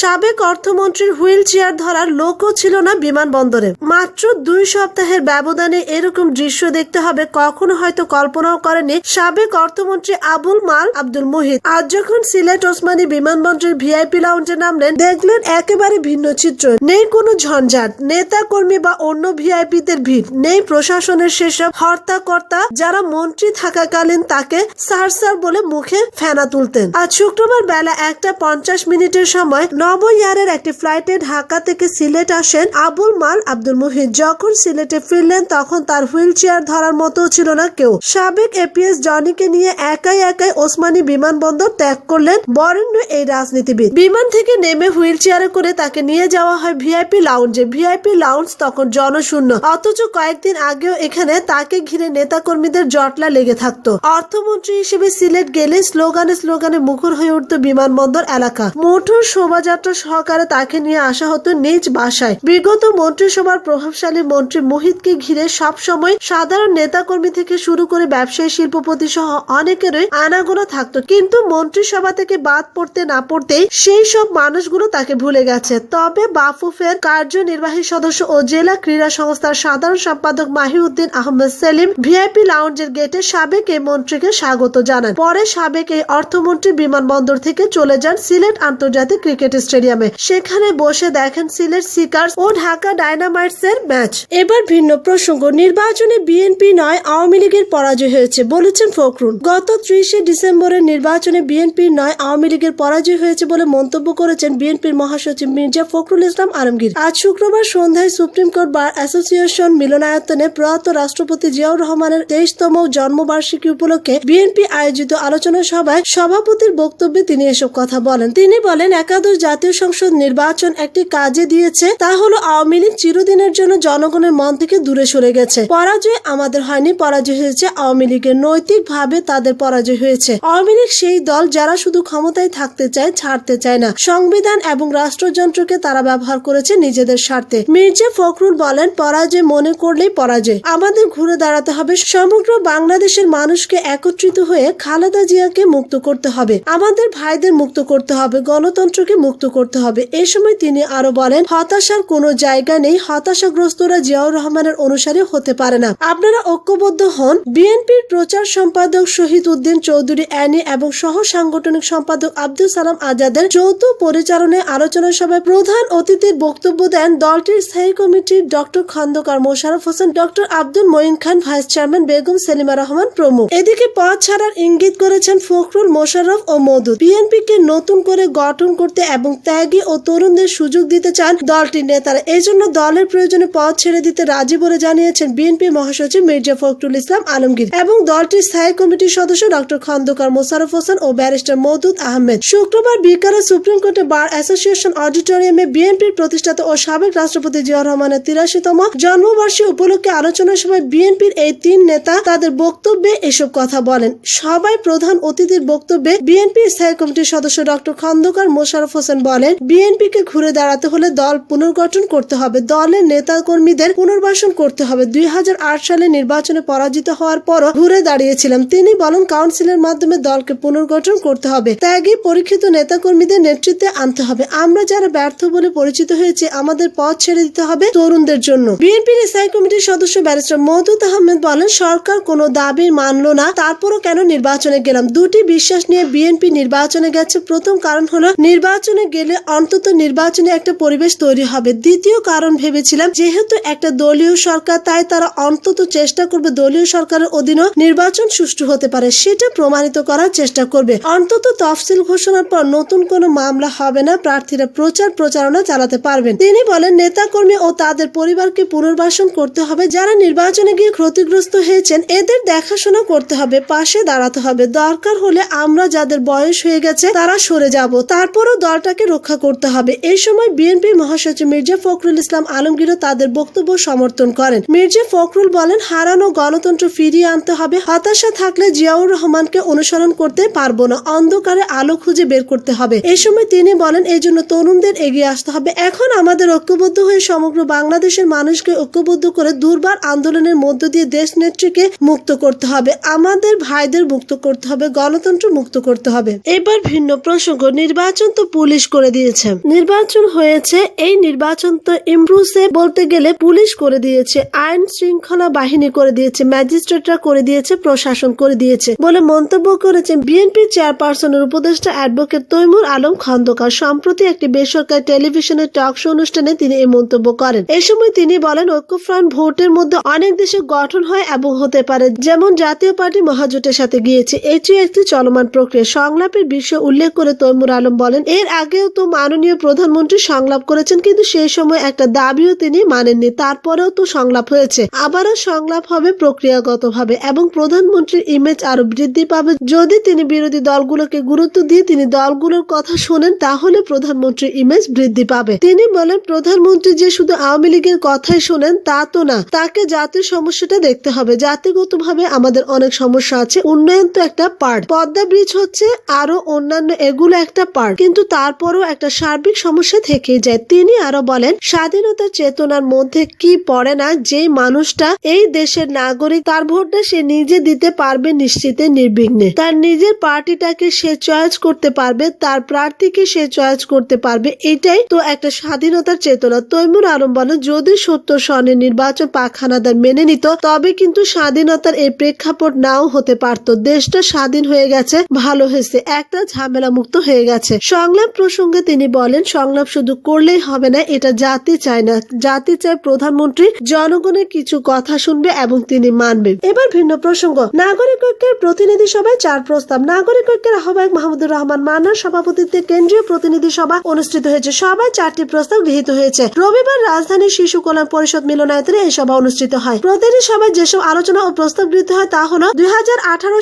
সাবেক অর্থমন্ত্রীর wheel chair ধরার লোকও ছিল না বিমানবন্দরে। মাত্র দুই সপ্তাহের ব্যবধানে এরকম দৃশ্য দেখতে হবে কখনো হয়তো কল্পনাও করেনি সাবেক অর্থমন্ত্রী আবুল মাল আব্দুল মুহিত। আজ যখন সিলেট ওসমানী বিমানবন্দরের ভিআইপি লাউঞ্জে নামলেন, দেখলেন একেবারে ভিন্ন চিত্র। নেই কোনো ঝঞ্ঝাট নেতা কর্মী বা অন্য ভিআইপিদের ভিড়, নেই প্রশাসনের সেসব হর্তাকর্তা যারা মন্ত্রী থাকাকালীন তাকে স্যার স্যার বলে মুখে ফেনা তুলতেন। আজ শুক্রবার বেলা একটা পঞ্চাশ মিনিটের সময় নব ইয়ারের একটি ফ্লাইটে ঢাকা থেকে সিলেট আসেন আবুল মাল আব্দুল মুহিত। যখন সিলেটে ফিরলেন, তখন তার হুইল চেয়ার ধরার মতো ছিল না কেউ। সাবেক এপিএস জনিকে নিয়ে একাই একাই ওসমানী বিমানবন্দর ত্যাগ করলেন বরেণ্য এই রাজনীতিবিদ। বিমান থেকে নেমে হুইল চেয়ারে করে তাকে নিয়ে যাওয়া হয় ভিআইপি লাউঞ্জে। ভিআইপি লাউঞ্জ তখন জনশূন্য। অথচ কয়েকদিন আগেও এখানে তাকে ঘিরে নেতাকর্মীদের জটলা লেগে থাকতো। অর্থমন্ত্রী হিসেবে সিলেট গেলে স্লোগানে স্লোগানে মুখর হয়ে উঠত বিমানবন্দর এলাকা। মোটর শোভাযাত্রা সহকারে তাকে নিয়ে আসা হতো নিজ বাসায়। বিগত মন্ত্রিসভার প্রভাবশালী মন্ত্রী মোহিতকে ঘিরে সব সময় সাধারণ নেতাকর্মী থেকে শুরু করে ব্যবসায়ী শিল্পপতি সহ অনেকেরই আনাগোনা থাকতো। কিন্তু মন্ত্রিসভা থেকে বাদ পড়তে না পড়তেই সেই সব মানুষগুলো তাকে ভুলে গেছে। তবে বাফুফের কার্যনির্বাহী সদস্য ও জেলা ক্রীড়া সংস্থার সাধারণ সম্পাদক মাহিউদ্দিন আহমেদ সেলিম ভিআইপি লাউঞ্জের গেটে সাবেক এই মন্ত্রীকে স্বাগত জানান। পরে সাবেক এই অর্থমন্ত্রী বিমানবন্দর থেকে চলে যান সিলেট আন্তর্জাতিক ক্রিকেট স্টেডিয়ামে। সেখানে বসে দেখেন সিলেট সিকার্স ও ঢাকা ডায়নামাইটস এর ম্যাচ। এবার ভিন্ন প্রসঙ্গ, নির্বাচনে বিএনপি নয়, আওয়ামী লীগের পরাজয় হয়েছে, বলেছেন ফখরুল। গত ত্রিশে ডিসেম্বরের নির্বাচনে বিএনপি নয়, আওয়ামী লীগের পরাজয় হয়েছে বলে মন্তব্য করেছেন বিএনপির মহাসচিব মির্জা ফখরুল ইসলাম আলমগীর। আজ শুক্রবার সন্ধ্যায় সুপ্রিম কোর্ট বার অ্যাসোসিয়েশন মিলনায়তনে প্রয়াত রাষ্ট্রপতি জিয়াউর রহমানের তেইশতম জন্মবার্ষিকী উপলক্ষে বিএনপি আয়োজিত আলোচনা সভায় সভাপতির বক্তব্যে তিনি এসব কথা বলেন। তিনি বলেন, একাদশ জাতীয় সংসদ নির্বাচন একটি কাজে দিয়েছে, তা হলো আওয়ামী লীগ চিরদিনের জন্য জনগণের মন থেকে দূরে সরে গেছে। পরাজয় আমাদের হয়নি, পরাজয় হয়েছে আওয়ামী লীগের। নৈতিক ভাবে তাদের পরাজয় হয়েছে। আওয়ামী লীগ সেই দল যারা শুধু ক্ষমতায় থাকতে চায়, ছাড়তে চায় না। সংবিধান এবং রাষ্ট্রযন্ত্রকে তারা ব্যবহার করেছে নিজেদের স্বার্থে। মির্জা ফখরুল বলেন, পরাজয় মনে করলেই পরাজয়। আমাদের ঘুরে দাঁড়াতে হবে। সমগ্র বাংলাদেশের মানুষকে একত্রিত হয়ে খালেদা জিয়াকে মুক্ত করতে হবে। আমাদের ভাইদের মুক্ত করতে হবে। গণতন্ত্রকে মুক্ত করতে হবে। এ সময় তিনি আরও বলেন, হতাশার কোনো জায়গা নেই, হতাশাগ্রস্তরা জিয়াউর রহমানের অনুসারী হতে পারে না। আপনারা ঐক্যবদ্ধ হন। বিএনপির প্রচার সম্পাদক শহীদ উদ্দিন চৌধুরী, অ্যানি এবং সহ সাংগঠনিক সম্পাদক আব্দুল সালাম আজাদের যৌথ পরিচালনায় আলোচনা সভায় প্রধান অতিথির বক্তব্য দেন দলটির স্থায়ী কমিটির doctor Khandakar Mosharraf Hossain, doctor Abdul Moyeen Khan, vice chairman Begum Selima Rahman প্রমুখ। এদিকে পথ ছাড়ার ইঙ্গিত করেছেন ফখরুল, মোশাররফ ও মদুদ। বিএনপিকে নতুন করে গঠন করতে এবং ত্যাগী ও তরুণদের সুযোগ দিতে চান দলটির নেতারা। এই জন্য দলের প্রয়োজনে পথ ছেড়ে দিতে রাজি বলে জানিয়েছেন বিএনপি মহাসচিব মির্জা ফখরুল ইসলাম আলমগীর এবং দলটির স্থায়ী কমিটির সদস্য ডক্টর খন্দকার মোশারফ হোসেন ও ব্যারিস্টার মৌদুদ আহমেদ। শুক্রবার বিকালে সুপ্রিম কোর্টে বার অ্যাসোসিয়েশন অডিটোরিয়ামে বিএনপির প্রতিষ্ঠাতা ও সাবেক রাষ্ট্রপতি জিয়াউর রহমানের তিরাশিতম জন্মবার্ষিকী উপলক্ষে আলোচনা সভায় বিএনপির এই তিন নেতা তাদের বক্তব্যে এসব কথা বলেন। সবাই প্রধান অতিথির বক্তব্যে বিএনপি স্থায়ী কমিটির সদস্য ডক্টর খন্দকার মোশারফ হোসেন বলেন, বিএনপিকে ঘুরে দাঁড়াতে হলে দল পুনর্গঠন করতে হবে। দলের নেতা কর্মীদের পুনর্বাসন করতে হবে। দুই হাজার আট সালে নির্বাচনে পরাজিত হওয়ার পরও ঘুরে দাঁড়িয়েছিলাম তিনি বলেন, কাউন্সিলের মাধ্যমে দলকে পুনর্গঠন করতে হবে। ত্যাগী, পরীক্ষিত নেতাকর্মীদের নেতৃত্বে আনতে হবে। আমরা যারা ব্যর্থ বলে পরিচিত হয়েছে, আমাদের পথ ছেড়ে দিতে হবে তরুণদের জন্য। বিএনপির স্থায়ী কমিটির সদস্য ব্যারিস্টার মহদুদ আহমেদ বলেন, সরকার কোনো দাবি মানলো না, তারপরও কেন নির্বাচনে গেলাম? দুটি বিশ্বাস নিয়ে বিএনপি নির্বাচনে গেছে। প্রথম কারণ হলো, নির্বাচনে গেলে অন্তত নির্বাচনে একটা পরিবেশ তৈরি হবে। দ্বিতীয় কারণ ভেবেছিলাম, যেহেতু একটা দলীয় সরকার, তাই তারা অন্তত চেষ্টা করবে দলীয় সরকারের অধীনেও নির্বাচন সুষ্ঠু হতে পারে, সেটা প্রমাণিত করার চেষ্টা করবে। অন্তত তফসিল ঘোষণার পর নতুন কোনো মামলা হবে না, প্রার্থীরা প্রচার প্রচারণা চালাতে পারবেন। তিনি বলেন, নেতাকর্মী ও তাদের পরিবারকে পুনর্বাসন করতে হবে, যারা নির্বাচনে গিয়ে ক্ষতিগ্রস্ত হয়েছেন, এদের দেখাশোনা করতে হবে, পাশে দাঁড়াতে হবে। দরকার হলে আমরা যাদের বয়স হয়ে গেছে, তারা সরে যাব। তারপরও দলটাকে রক্ষা করতে হবে। এই সময় বিএনপি মহাসচিব মির্জা ফখরুল ইসলাম আলমগীরও তাদের বক্তব্য সমর্থন করেন। মির্জা ফখরুল বলেন, হারানো গণতন্ত্র ফিরিয়ে আনতে হবে। হতাশা থাকলে জিয়াউর রহমানকে অনুসরণ করতে পারব না। অন্ধকারে আলো খুঁজে বের করতে হবে। এই সময় তিনি বলেন এই জন্য তরুণদের এগিয়ে আসতে হবে। এখন আমাদের ঐক্যবদ্ধ হয়ে সমগ্র বাংলাদেশের মানুষকে ঐক্যবদ্ধ করে দুর্বার আন্দোলনের মধ্য দিয়ে দেশ নেত্রীকে মুক্ত করতে হবে। আমাদের ভাইদের মুক্ত করতে হবে, গণতন্ত্র মুক্ত করতে হবে। এবার ভিন্ন প্রসঙ্গ। নির্বাচন তো পুলিশ করে দিয়েছে। নির্বাচন হয়েছে, এই নির্বাচন তো ইমপ্রুসে বলতে গেলে পুলিশ করে দিয়েছে, আইন শৃঙ্খলা বাহিনী করে দিয়েছে, ম্যাজিস্ট্রেটরা করে দিয়েছে, প্রশাসন করে দিয়েছে বলে মন্তব্য করেছেন বিএনপি চেয়ারপারসনের উপদেষ্টা অ্যাডভোকেট তৈমুর আলম খন্দকার। সম্প্রতি একটি বেসরকারি টেলিভিশনের টক শো অনুষ্ঠানে তিনি এই মন্তব্য করেন। এ সময় তিনি বলেন, ঐক্যফ্রন্ট ভোটের মধ্যে অনেক দেশে গঠন হয় এবং হতে পারে, যেমন জাতীয় পার্টি মহাজোটের সাথে গিয়েছে। এটি একটি চলমান প্রক্রিয়া। সংলাপের বিষয় উল্লেখ করে তৈমুর আলম বলেন, এর আগেও তো মাননীয় প্রধানমন্ত্রী সংলাপ করেছেন, কিন্তু সেই সময় একটা দাবিও তিনি মানেননি, তারপরেও তো সংলাপ হয়েছে। আবারও সংলাপ হবে প্রক্রিয়াগতভাবে এবং প্রধানমন্ত্রীর ইমেজ আরও বৃদ্ধি পাবে। যদি তিনি বিরোধী দলগুলোকে গুরুত্ব দিয়ে তিনি দলগুলোর কথা শোনেন, তাহলে প্রধানমন্ত্রীর ইমেজ বৃদ্ধি পাবে। তিনি বলেন, প্রধানমন্ত্রী যে শুধু আওয়ামী লীগের কথাই শোনেন, তা তো না। তাকে জাতীয় সমস্যাটা দেখতে হবে। জাতিগতভাবে আমাদের অনেক সমস্যা আছে। উন্নয়ন তো একটা পার্ট পদ্মা ব্রিজ হচ্ছে আরও অন্যান্য এগুলো একটা পার্ট কিন্তু তারপরও একটা সার্বিক সমস্যা থেকেই যায়। তিনি আরও বলেন, স্বাধীনতার চেতনার মধ্যে কি পড়ে না যে মানুষটা এই দেশের নাগরিক, তার ভোটটা সে নিজে দিতে পারবে নিশ্চিতে নির্বিঘ্নে। তার নিজের পার্টিটাকে সে চয়েস করতে পারবে, তার প্রার্থীকে সে চয়েস করতে পারবে, এটাই তো একটা স্বাধীনতার চেতনা। তৈমুর আলম বলেন, যদি সত্তর সনের নির্বাচন পাক হানাদার মেনে নিত, তবে কিন্তু স্বাধীনতার এই প্রেক্ষাপট নাও হতে পারত। দেশটা স্বাধীন হয়ে গেছে, ভালো হয়েছে, একটা ঝামেলা মুক্ত হয়ে গেছে। সংলাপ প্রসঙ্গে তিনি বলেন, সংলাপ শুধু করলেই হবে না, এটা জাতি চায় না। জাতি চায় প্রধানমন্ত্রী, জনগণের কিছু কথা শুনবে এবং তিনি মানবে এবার ভিন্ন প্রসঙ্গ। নাগরিক ঐক্যের প্রতিনিধি সভায় চার প্রস্তাব। নাগরিক ঐক্যের আহ্বায়ক মাহমুদুর রহমান মান্নার সভাপতিত্বে কেন্দ্রীয় প্রতিনিধি সভা অনুষ্ঠিত হয়েছে। সভায় চারটি প্রস্তাব গৃহীত হয়েছে। রবিবার রাজধানীর শিশু কল্যাণ পরিষদ মিলনায়তনে এই সভা অনুষ্ঠিত হয়। প্রতিনিধি সভায় যেসব আলোচনা ও প্রস্তাব গৃহীত হয় তা হলো, দুই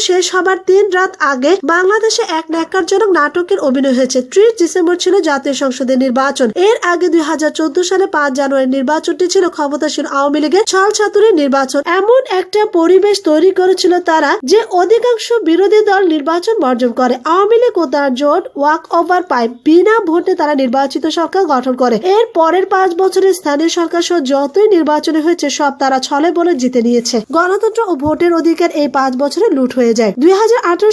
শেষ হবার তিন রাত আগে বাংলাদেশে এক ন্যাক্কারজনক নাটকের অভিনয় হয়েছে। ত্রিশ ডিসেম্বর ছিল জাতীয় সংসদের নির্বাচন। এর আগে দুই হাজার চৌদ্দ সালে পাঁচ জানুয়ারি নির্বাচনটি ছিল ক্ষমতাসীন আওয়ামী লীগের ছল ছাতুরের নির্বাচন। এমন একটা পরিবেশ তৈরি করেছিল তারা যে অধিকাংশ বিরোধী দল নির্বাচন বর্জন করে। আওয়ামী লীগ ও তার জোট ওয়াক ওভার পায় বিনা ভোটে তারা নির্বাচিত সরকার গঠন করে। এর পরের পাঁচ বছরে স্থানীয় সরকার সহ যতই নির্বাচনে হয়েছে, সব তারা ছলে বলে জিতে নিয়েছে। গণতন্ত্র ও ভোটের অধিকার এই পাঁচ বছরে লুট হয়ে যায়। দুই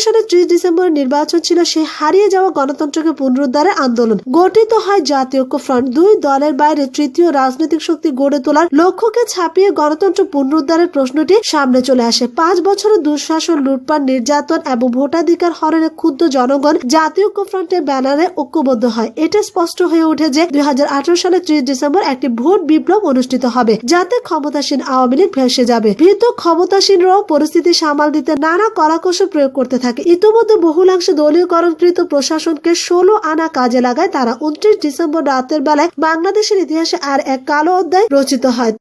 সালে ত্রিশ ডিসেম্বর নির্বাচন ছিল সেই হারিয়ে যাওয়া গণতন্ত্রকে পুনরুদ্ধারের আন্দোলন। গঠিত হয় জাতীয় ঐক্য ফ্রন্ট। দুই দলের বাইরে তৃতীয় রাজনৈতিক শক্তি গড়ে তোলার লক্ষ্যকে ছাপিয়ে গণতন্ত্র পুনরুদ্ধারের প্রশ্নটি সামনে চলে আসে। পাঁচ বছরের দুঃশাসন, লুটপাট, নির্যাতন এবং ভোটাধিকার হরণে ক্ষুদ্র জনগণ জাতীয় ঐক্য ফ্রন্টের ব্যানারে ঐক্যবদ্ধ হয়। এটা স্পষ্ট হয়ে ওঠে যে দুই সালে ত্রিশ ডিসেম্বর একটি ভোট বিপ্লব অনুষ্ঠিত হবে, যাতে ক্ষমতাসীন আওয়ামী লীগ ভেসে যাবে। ভীত ক্ষমতাসীনরাও পরিস্থিতি সামাল দিতে নানা কলাকৌশল প্রয়োগ করতে থাকে। ইতিমধ্যে বহুলাংশে দলীয়করণকৃত প্রশাসনকে ষোলো আনা কাজে লাগায়, তারা উনত্রিশ ডিসেম্বর রাতের বেলায় বাংলাদেশের ইতিহাসে আর এক কালো অধ্যায় রচিত হয়।